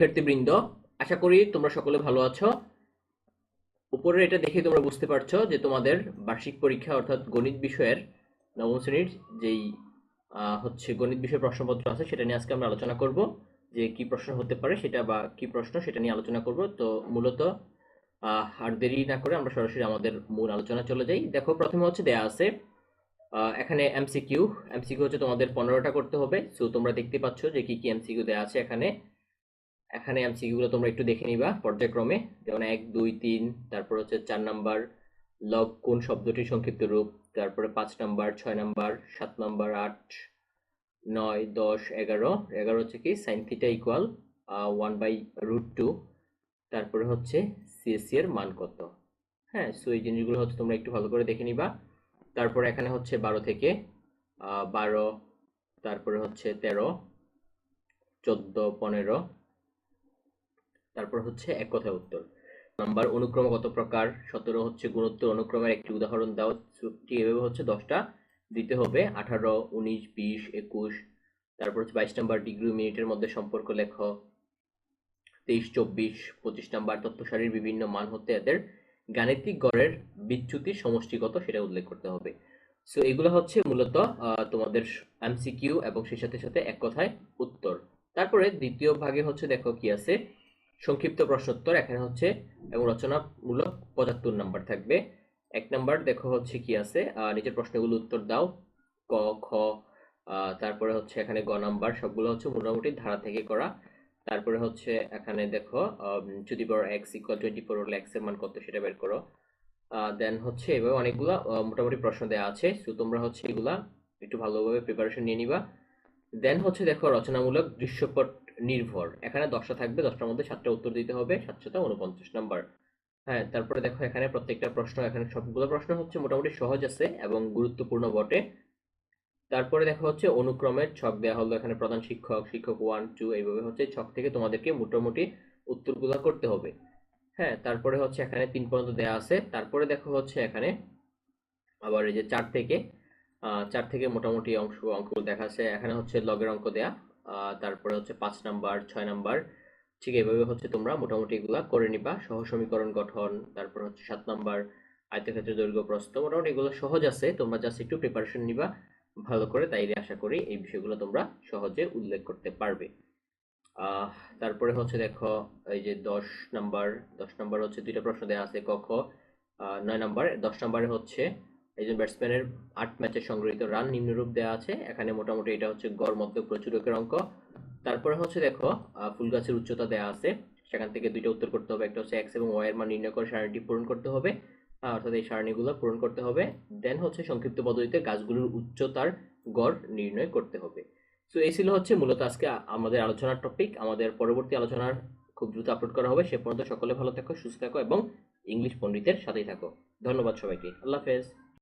শিক্ষার্থীবৃন্দ, আশা করি তোমরা সকলে ভালো আছো। উপরের এটা দেখে তোমরা বুঝতে পারছ যে তোমাদের বার্ষিক পরীক্ষা অর্থাৎ গণিত বিষয়ের নবম শ্রেণির যেই হচ্ছে গণিত বিষয়ের প্রশ্নপত্র আছে, সেটা নিয়ে আজকে আমরা আলোচনা করব, যে কি প্রশ্ন হতে পারে সেটা বা কি প্রশ্ন সেটা নিয়ে আলোচনা করব। তো মূলত আর দেরি না করে আমরা সরাসরি আমাদের মূল আলোচনা চলে যাই। দেখো, প্রথমে হচ্ছে দেয়া আছে এখানে এমসিকিউ এমসিকিউ হচ্ছে তোমাদের পনেরোটা করতে হবে। সো তোমরা দেখতে পাচ্ছ যে কি কি এমসিকিউ দেয়া আছে এখানে। এখানে এমসিকিউ গুলো তোমরা একটু দেখে নিবা পর্যায়ক্রমে। যেমন এক, দুই, তিন, তারপর হচ্ছে চার নাম্বার লগ কোন শব্দটির সংক্ষিপ্ত রূপ, তারপরে পাঁচ নাম্বার, ছয় নাম্বার, সাত নাম্বার, আট, নয়, দশ, এগারো। এগারো হচ্ছে কি sine theta equal one by root two তারপরে হচ্ছে সিএসসি এর মান কত। হ্যাঁ সো এই জিনিসগুলো হচ্ছে তোমরা একটু ভালো করে দেখে নিবা। তারপরে এখানে হচ্ছে বারো থেকে বারো, তারপরে হচ্ছে তেরো, চোদ্দ, পনেরো তারপর হচ্ছে এক কথায় উত্তর। নাম্বার অনুক্রম কত প্রকার, সতেরো হচ্ছে গুণোত্তর অনুক্রমের একটি উদাহরণ দাও ঠিক এভাবে হচ্ছে দশটা, দিতে হবে আঠারো, উনিশ, বিশ, একুশ, তারপর হচ্ছে বাইশ নাম্বার ডিগ্রি মিনিটের মধ্যে সম্পর্ক লেখ, তেইশ, চব্বিশ, পঁচিশ নাম্বার তথ্য সারির বিভিন্ন মান হতে এদের গাণিতিক গড়ের বিচ্যুতির সমষ্টিগত সেটা উল্লেখ করতে হবে। সো এগুলো হচ্ছে মূলত তোমাদের এমসিকিউ এবং সেই সাথে সাথে এক কথায় উত্তর। তারপরে দ্বিতীয় ভাগে হচ্ছে দেখো কি আছে সংক্ষিপ্ত প্রশ্নোত্তর এখানে হচ্ছে এবং রচনামূলক পঁচাত্তর নাম্বার থাকবে। এক নাম্বার দেখো হচ্ছে কি আছে নিচের প্রশ্নগুলো উত্তর দাও। ক, খ তারপরে হচ্ছে এখানে গ নাম্বার, সবগুলো হচ্ছে মোটামুটি ধারা থেকে করা। তারপরে হচ্ছে এখানে দেখো যদি বড় এক্স ইকুয়াল টোয়েন্টি ফোর হলে এক্সের মান কত সেটা বের করো। দেন হচ্ছে এভাবে অনেকগুলা মোটামুটি প্রশ্ন দেওয়া আছে। সো তোমরা হচ্ছে এগুলা একটু ভালোভাবে প্রিপারেশন নিয়ে নিবা। দেন হচ্ছে দেখো রচনামূলক দৃশ্যপট নির্ভর। এখানে দশটা থাকবে, দশটার মধ্যে সাতটা উত্তর দিতে হবে সাতশত উনপঞ্চাশ নাম্বার। হ্যাঁ তারপরে দেখো এখানে প্রত্যেকটা প্রশ্ন, এখানে সবগুলো প্রশ্ন হচ্ছে মোটামুটি সহজ আছে এবং গুরুত্বপূর্ণ বটে। তারপরে দেখা হচ্ছে অনুক্রমের ছক দেওয়া হলো এখানে প্রধান শিক্ষক শিক্ষক ওয়ান টু এইভাবে হচ্ছে ছক থেকে তোমাদেরকে মোটামুটি উত্তরগুলো করতে হবে। হ্যাঁ তারপরে হচ্ছে এখানে তিন পর্যন্ত দেওয়া আছে। তারপরে দেখো হচ্ছে এখানে আবার এই যে চার থেকে চার থেকে মোটামুটি অংশ, অঙ্কগুলো দেখা আছে এখানে হচ্ছে লগের অঙ্ক দেয়া। তারপরে হচ্ছে পাঁচ নাম্বার ছয় নাম্বার ঠিক এইভাবে হচ্ছে তোমরা মোটামুটি এগুলা করে নিবা। সহ সমীকরণ গঠন তারপর হচ্ছে সাত নাম্বার আয়তক্ষেত্রের দৈর্ঘ্য প্রস্থ মোটামুটি এগুলো সহজ আছে। তোমরা জাস্ট একটু প্রিপারেশন নিবা ভালো করে তাইলে আশা করি এই বিষয়গুলো তোমরা সহজে উল্লেখ করতে পারবে। তারপরে হচ্ছে দেখো এই যে দশ নাম্বার দশ নাম্বার হচ্ছে দুইটা প্রশ্ন দেওয়া আছে ক খ আহ, নয় নাম্বার দশ নাম্বারে হচ্ছে একজন ব্যাটসম্যানের আট ম্যাচে সংগৃহীত রান নিম্নরূপ দেওয়া আছে। এখানে মোটামুটি এটা হচ্ছে গড় মধ্য প্রচুরকের অঙ্ক। তারপরে হচ্ছে দেখো আহ, ফুল গাছের উচ্চতা দেওয়া আছে। সেখান থেকে দুইটা উত্তর করতে হবে একটা হচ্ছে এক্স এবং ওয়াই এর মান নির্ণয় করে সারণীটি পূরণ করতে হবে। অর্থাৎ এই সারণীগুলো পূরণ করতে হবে। দেন হচ্ছে সংক্ষিপ্ত পদ্ধতিতে গাছগুলোর উচ্চতার গড় নির্ণয় করতে হবে। সো এই ছিল হচ্ছে মূলত আজকে আমাদের আলোচনার টপিক আমাদের পরবর্তী আলোচনার খুব দ্রুত আপলোড করা হবে। সে পর্যন্ত সকলে ভালো থাকো সুস্থ থাকো এবং ইংলিশ পণ্ডিতের সাথেই থাকো। ধন্যবাদ সবাইকে। আল্লাহ হাফেজ।